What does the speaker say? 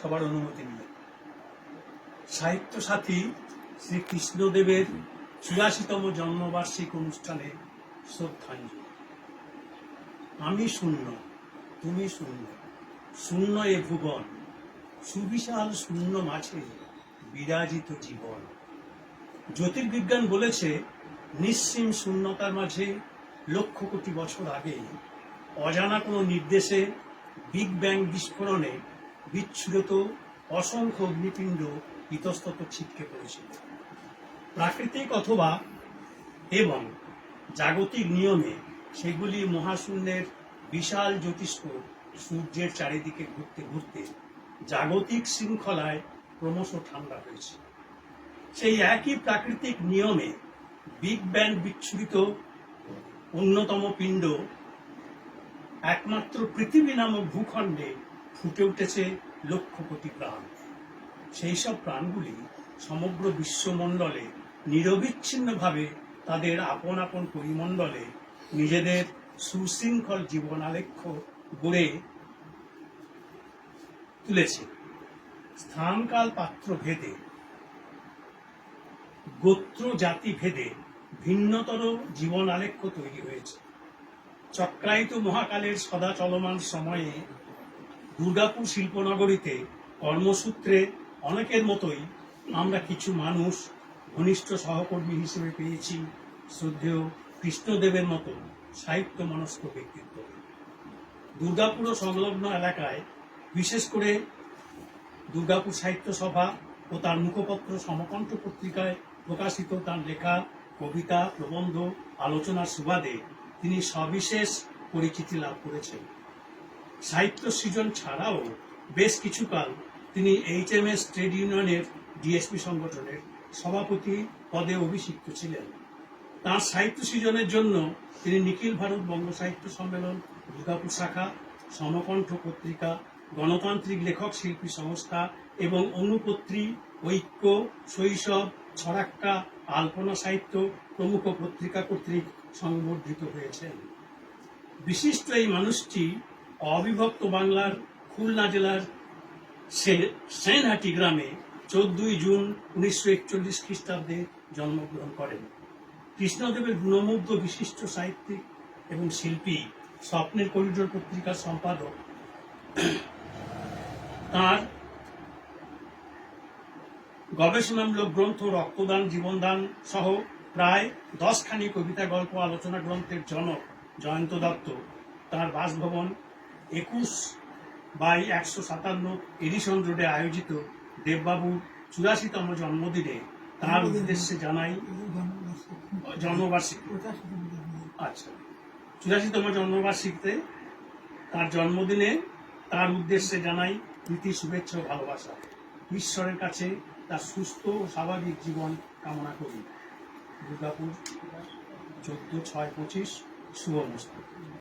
সবার অনুমতি নিয়ে। সাহিত্য সাথী শ্রী কৃষ্ণদেবের চুরাশিতম জন্মবার্ষিক অনুষ্ঠানে শ্রদ্ধাঞ্জলি। আমি শূন্য, তুমি শূন্য শূন্য এ ভুবন, সুবিশাল শূন্য মাঝে বিরাজিত জীবন। জ্যোতির্বিজ্ঞান বলেছে, নিঃসীম শূন্যতার মাঝে লক্ষ কোটি বছর আগে অজানা কোনো নির্দেশে বিগ ব্যাং বিস্ফোরণে বিচ্ছুরিত অসংখ্য অগ্নিপিণ্ড ইতস্তত ছিটকে পড়েছিল প্রাকৃতিক অথবা এবং জাগতিক নিয়মে সেগুলি মহাশূন্যের বিশাল জ্যোতিষ্ক সূর্যের চারিদিকে ঘুরতে ঘুরতে জাগতিক শৃঙ্খলায় ক্রমশ ঠান্ডা হয়েছে। সেই একই প্রাকৃতিক নিয়মে বিগ ব্যাং বিচ্ছুরিত অন্যতম পিণ্ড একমাত্র পৃথিবী নামক ভূখণ্ডে ফুটে উঠেছে লক্ষ কোটি প্রাণ। সেই সব প্রাণগুলি সমগ্র বিশ্বমণ্ডলে নিরবিচ্ছিন্নভাবে তাদের আপন আপন পরিমণ্ডলে নিজেদের সুশৃঙ্খল জীবন আলেখ্য গড়ে তুলেছে। স্থানকাল পাত্র ভেদে, গোত্র জাতি ভেদে ভিন্নতর জীবন আলেখ্য তৈরি হয়েছে। চক্রায়িত মহাকালের সদা চলমান সময়ে দুর্গাপুর শিল্পনগরীতে কর্মসূত্রে অনেকের মতোই আমরা কিছু মানুষ ঘনিষ্ঠ সহকর্মী হিসেবে পেয়েছি। শ্রদ্ধেয় কৃষ্ণদেবের মতো সাহিত্য মনস্ক ব্যক্তিত্ব। দুর্গাপুর সংলগ্ন এলাকায় বিশেষ করে দুর্গাপুর সাহিত্য সভা ও তার মুখপত্র সমকণ্ঠ পত্রিকায় প্রকাশিত তার লেখা, কবিতা, প্রবন্ধ, আলোচনার সুবাদে তিনি সবিশেষ পরিচিতি লাভ করেছেন। সাহিত্য সৃজন ছাড়াও বেশ কিছুকাল তিনি এইচ এম এস ট্রেড ইউনিয়নের ডিএসপি সংগঠনের সভাপতি পদে অভিষিক্ত ছিলেন। তার সাহিত্য সৃজনের জন্য তিনি নিখিল ভারত বঙ্গ সাহিত্য সম্মেলন, দুর্গাপুর শাখা, সমকণ্ঠ পত্রিকা, গণতান্ত্রিক লেখক শিল্পী সংস্থা এবং অনুপত্রী, ঐক্য, শৈশব, ছড়াক্কা, আলপনা সাহিত্য প্রমুখ পত্রিকা কর্তৃক সংবর্ধিত হয়েছেন। বিশিষ্ট এই মানুষটি অবিভক্ত বাংলার খুলনা জেলার সেনহাটি গ্রামে চোদ্দই জুন উনিশশো একচল্লিশ খ্রিস্টাব্দে জন্মগ্রহণ করেন। কৃষ্ণদেবের গুণমুগ্ধ বিশিষ্ট সাহিত্যিক এবং শিল্পী স্বপ্নের করিডোর পত্রিকার সম্পাদক। তার গবেষণামূলক গ্রন্থ রক্তদান, জীবনদান সহ প্রায় দশখানি কবিতা, গল্প, আলোচনা গ্রন্থের জনক জয়ন্ত দত্ত। তার বাসভবন একুশ বাই একশো সাতান্ন এডিশন রোডে আয়োজিত দেববাবুর চুরাশিতম জন্মদিনে তার উদ্দেশ্যে জানাই জন্মবার্ষিকী। আচ্ছা চুরাশিতম জন্মবার্ষিকীতে তার জন্মদিনে তার উদ্দেশ্যে জানাই প্রীতি, শুভেচ্ছা ভালোবাসা। ঈশ্বরের কাছে তার সুস্থ ও স্বাভাবিক জীবন কামনা করি। দুর্গাপুর, চোদ্দ ছয় পঁচিশ, শুভ